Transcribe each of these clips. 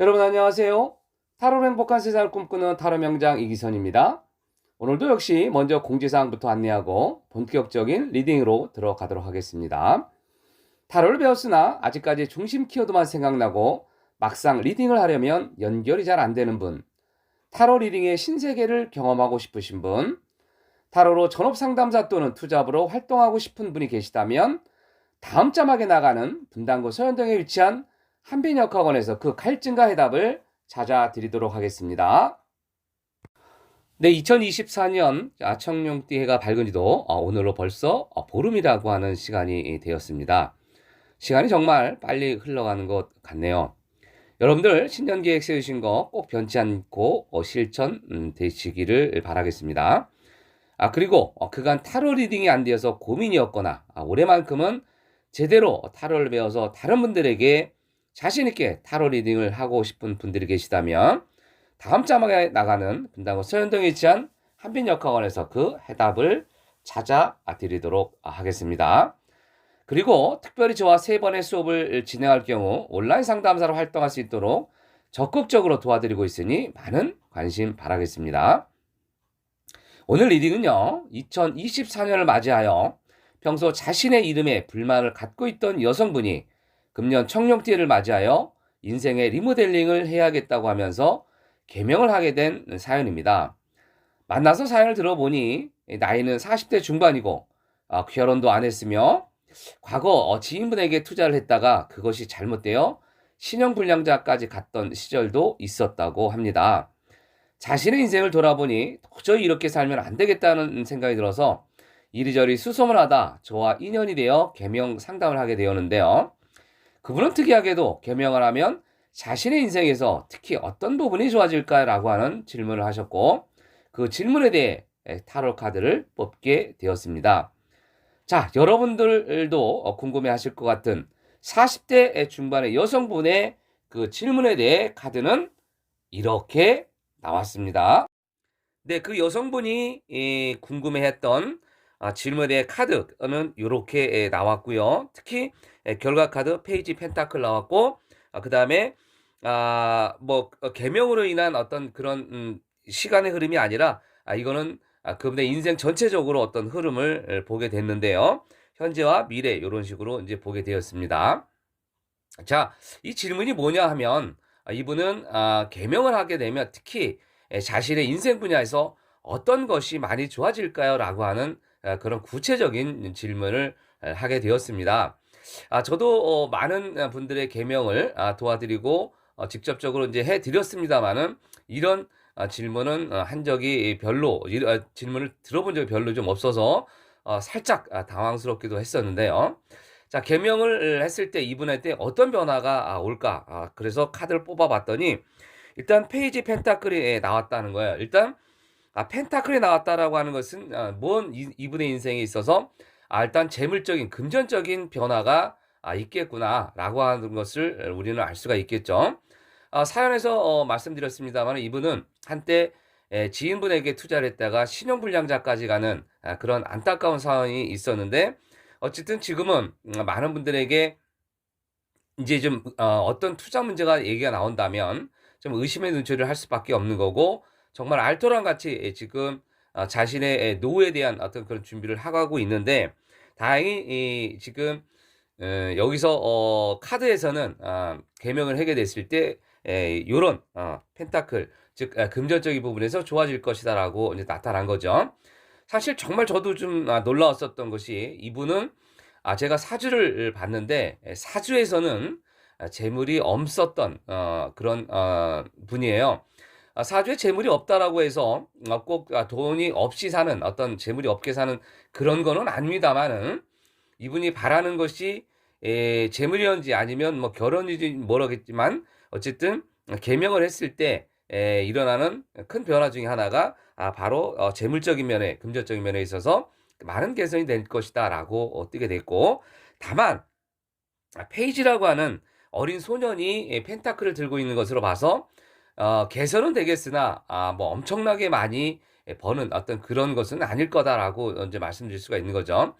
여러분 안녕하세요. 타로 행복한 세상을 꿈꾸는 타로 명장 이기선입니다. 오늘도 역시 먼저 공지사항부터 안내하고 본격적인 리딩으로 들어가도록 하겠습니다. 타로를 배웠으나 아직까지 중심 키워드만 생각나고 막상 리딩을 하려면 연결이 잘 안 되는 분, 타로 리딩의 신세계를 경험하고 싶으신 분, 타로로 전업 상담사 또는 투잡으로 활동하고 싶은 분이 계시다면 다음 자막에 나가는 분당구 서현동에 위치한 한빈역학원에서 그 갈증과 해답을 찾아드리도록 하겠습니다. 네, 2024년 청룡띠 해가 밝은 지도 어, 오늘로 벌써 어, 보름이라고 하는 시간이 되었습니다. 시간이 정말 빨리 흘러가는 것 같네요. 여러분들 신년 계획 세우신 거 꼭 변치 않고 어, 실천 음, 되시기를 바라겠습니다. 아, 그리고 그간 타로 리딩이 안 되어서 고민이었거나 아, 올해만큼은 제대로 타로를 배워서 다른 분들에게 자신있게 타로 리딩을 하고 싶은 분들이 계시다면 다음 자막에 나가는 분당구 서현동에 위치한 한빈역학원에서 그 해답을 찾아 드리도록 하겠습니다. 그리고 특별히 저와 세 번의 수업을 진행할 경우 온라인 상담사로 활동할 수 있도록 적극적으로 도와드리고 있으니 많은 관심 바라겠습니다. 오늘 리딩은요, 2024년을 맞이하여 평소 자신의 이름에 불만을 갖고 있던 여성분이 금년 청룡띠를 맞이하여 인생의 리모델링을 해야겠다고 하면서 개명을 하게 된 사연입니다. 만나서 사연을 들어보니 나이는 40대 중반이고 어, 결혼도 안 했으며 과거 어, 지인분에게 투자를 했다가 그것이 잘못되어 신용불량자까지 갔던 시절도 있었다고 합니다. 자신의 인생을 돌아보니 도저히 이렇게 살면 안 되겠다는 생각이 들어서 이리저리 수소문 하다 저와 인연이 되어 개명 상담을 하게 되었는데요. 그분은 특이하게도 개명을 하면 자신의 인생에서 특히 어떤 부분이 좋아질까라고 하는 질문을 하셨고 그 질문에 대해 타로 카드를 뽑게 되었습니다. 자, 여러분들도 궁금해 하실 것 같은 40대 중반의 여성분의 그 질문에 대해 카드는 이렇게 나왔습니다. 네, 그 여성분이 궁금해 했던 아, 질문에 대해 카드는 이렇게 나왔고요. 특히 결과 카드 페이지 펜타클 나왔고 아, 그 다음에 아, 뭐 어, 개명으로 인한 어떤 그런 음, 시간의 흐름이 아니라 아, 이거는 아, 그분의 인생 전체적으로 어떤 흐름을 보게 됐는데요. 현재와 미래 이런 식으로 이제 보게 되었습니다. 자, 이 질문이 뭐냐 하면 아, 이분은 아, 개명을 하게 되면 특히 자신의 인생 분야에서 어떤 것이 많이 좋아질까요? 라고 하는 아, 그런 구체적인 질문을 하게 되었습니다. 아, 저도 어, 많은 분들의 개명을 아, 도와드리고 어, 직접적으로 이제 해드렸습니다만은 이런 아, 질문은 어, 한 적이 별로 아, 질문을 들어본 적이 별로 좀 없어서 어, 살짝 아, 당황스럽기도 했었는데요. 자 개명을 했을 때 이분한테 어떤 변화가 아, 올까? 아, 그래서 카드를 뽑아봤더니 일단 페이지 펜타클이 나왔다는 거예요. 일단 아, 펜타클이 나왔다라고 하는 것은 아, 뭔 이, 이분의 인생에 있어서 아, 일단 재물적인 금전적인 변화가 아, 있겠구나라고 하는 것을 우리는 알 수가 있겠죠. 아, 사연에서 어, 말씀드렸습니다만 이분은 한때 에, 지인분에게 투자를 했다가 신용불량자까지 가는 아, 그런 안타까운 사연이 있었는데 어쨌든 지금은 음, 많은 분들에게 이제 좀 어, 떤 투자 문제가 얘기가 나온다면 좀 의심의 눈초리를 할 수밖에 없는 거고 정말 알토란 같이 지금 어, 자신의 노후에 대한 어떤 그런 준비를 하고 있는데 다행히 이, 지금 에, 여기서 어, 카드에서는 어, 개명을 하게 됐을 때 에, 요런 어, 펜타클 즉 아, 금전적인 부분에서 좋아질 것이다라고 이제 나타난 거죠. 사실 정말 저도 좀 아, 놀라웠었던 것이 이분은 아 제가 사주를 봤는데 사주에서는 재물이 없었던 어, 그런 어, 분이에요. 아, 사주에 재물이 없다라고 해서 어, 꼭 아, 돈이 없이 사는 어떤 재물이 없게 사는 그런 거는 아닙니다만은 이분이 바라는 것이 에, 재물이었는지 아니면 뭐 결혼인지 모르겠지만 어쨌든 개명을 했을 때 에, 일어나는 큰 변화 중에 하나가 아, 바로 어, 재물적인 면에 금전적인 면에 있어서 많은 개선이 될 것이다라고 어, 뜨게 됐고 다만 아, 페이지라고 하는 어린 소년이 펜타클을 들고 있는 것으로 봐서 어, 개선은 되겠으나 아, 뭐 엄청나게 많이 버는 어떤 그런 것은 아닐 거다라고 이제 말씀드릴 수가 있는 거죠.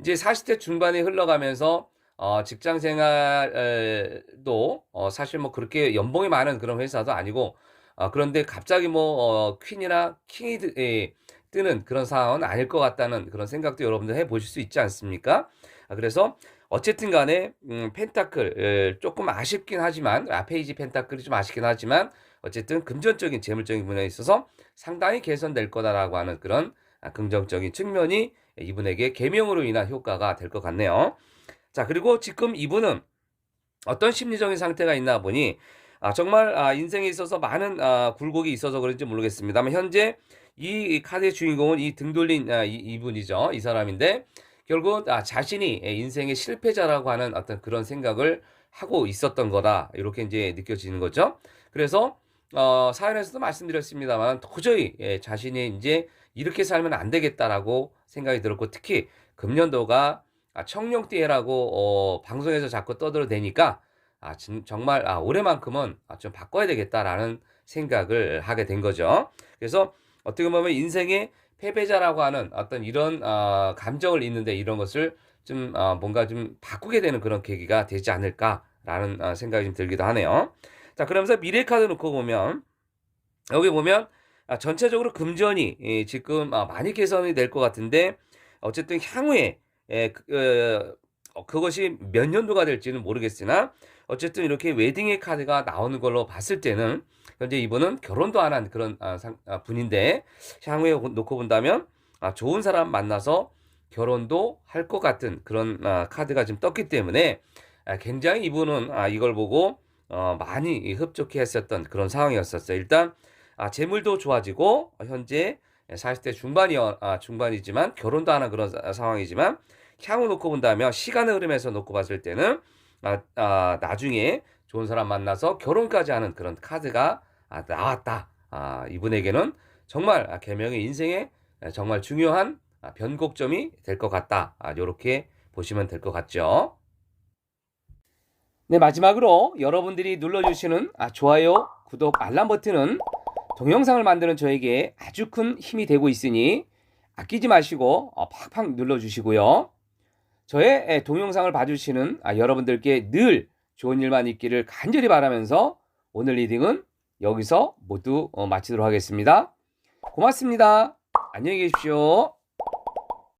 이제 40대 중반에 흘러가면서 어, 직장 생활도 어, 사실 뭐 그렇게 연봉이 많은 그런 회사도 아니고 어, 그런데 갑자기 뭐 어, 퀸이나 킹이 뜨, 에, 뜨는 그런 상황은 아닐 것 같다는 그런 생각도 여러분들 해 보실 수 있지 않습니까? 아, 그래서 어쨌든 간에 음, 펜타클 에, 조금 아쉽긴 하지만 아, 페이지 펜타클이 좀 아쉽긴 하지만 어쨌든 금전적인 재물적인 분야에 있어서 상당히 개선될 거다라고 하는 그런 아, 긍정적인 측면이 이분에게 개명으로 인한 효과가 될 것 같네요. 자, 그리고 지금 이분은 어떤 심리적인 상태가 있나 보니 아, 정말 아, 인생에 있어서 많은 아, 굴곡이 있어서 그런지 모르겠습니다만 현재 이 카드의 주인공은 이 등 돌린 아, 이, 이분이죠. 이 사람인데 결국 아, 자신이 인생의 실패자라고 하는 어떤 그런 생각을 하고 있었던 거다. 이렇게 이제 느껴지는 거죠. 그래서 어, 사연에서도 말씀드렸습니다만 도저히 예, 자신이 이제 이렇게 살면 안 되겠다라고 생각이 들었고 특히 금년도가 아, 청룡띠해라고 어, 방송에서 자꾸 떠들어대니까 아, 진, 정말 아, 올해만큼은 아, 좀 바꿔야 되겠다라는 생각을 하게 된 거죠. 그래서 어떻게 보면 인생의 패배자라고 하는 어떤 이런 어, 감정을 있는데 이런 것을 좀 어, 뭔가 좀 바꾸게 되는 그런 계기가 되지 않을까라는 어, 생각이 좀 들기도 하네요. 자, 그러면서 미래 카드 놓고 보면 여기 보면 아, 전체적으로 금전이 예, 지금 아, 많이 개선이 될 것 같은데 어쨌든 향후에 예, 그, 어, 그것이 몇 년도가 될지는 모르겠으나 어쨌든 이렇게 웨딩의 카드가 나오는 걸로 봤을 때는 현재 이분은 결혼도 안 한 그런 아, 상, 아, 분인데 향후에 놓고 본다면 아, 좋은 사람 만나서 결혼도 할 것 같은 그런 아, 카드가 지금 떴기 때문에 아, 굉장히 이분은 아, 이걸 보고 어, 많이 흡족해 했었던 그런 상황이었었어요. 일단 아, 재물도 좋아지고 어, 현재 40대 중반이 아, 중반이지만 결혼도 하는 그런 사- 상황이지만 향후 놓고 본다면 시간의 흐름에서 놓고 봤을 때는 아, 아, 나중에 좋은 사람 만나서 결혼까지 하는 그런 카드가 아, 나왔다. 아, 이분에게는 정말 아, 개명의 인생에 정말 중요한 아, 변곡점이 될 것 같다. 아, 이렇게 보시면 될 것 같죠. 네, 마지막으로 여러분들이 눌러주시는 아, 좋아요, 구독, 알람 버튼은 동영상을 만드는 저에게 아주 큰 힘이 되고 있으니 아끼지 마시고 어, 팍팍 눌러주시고요. 저의 에, 동영상을 봐주시는 아, 여러분들께 늘 좋은 일만 있기를 간절히 바라면서 오늘 리딩은 여기서 모두 어, 마치도록 하겠습니다. 고맙습니다. 안녕히 계십시오.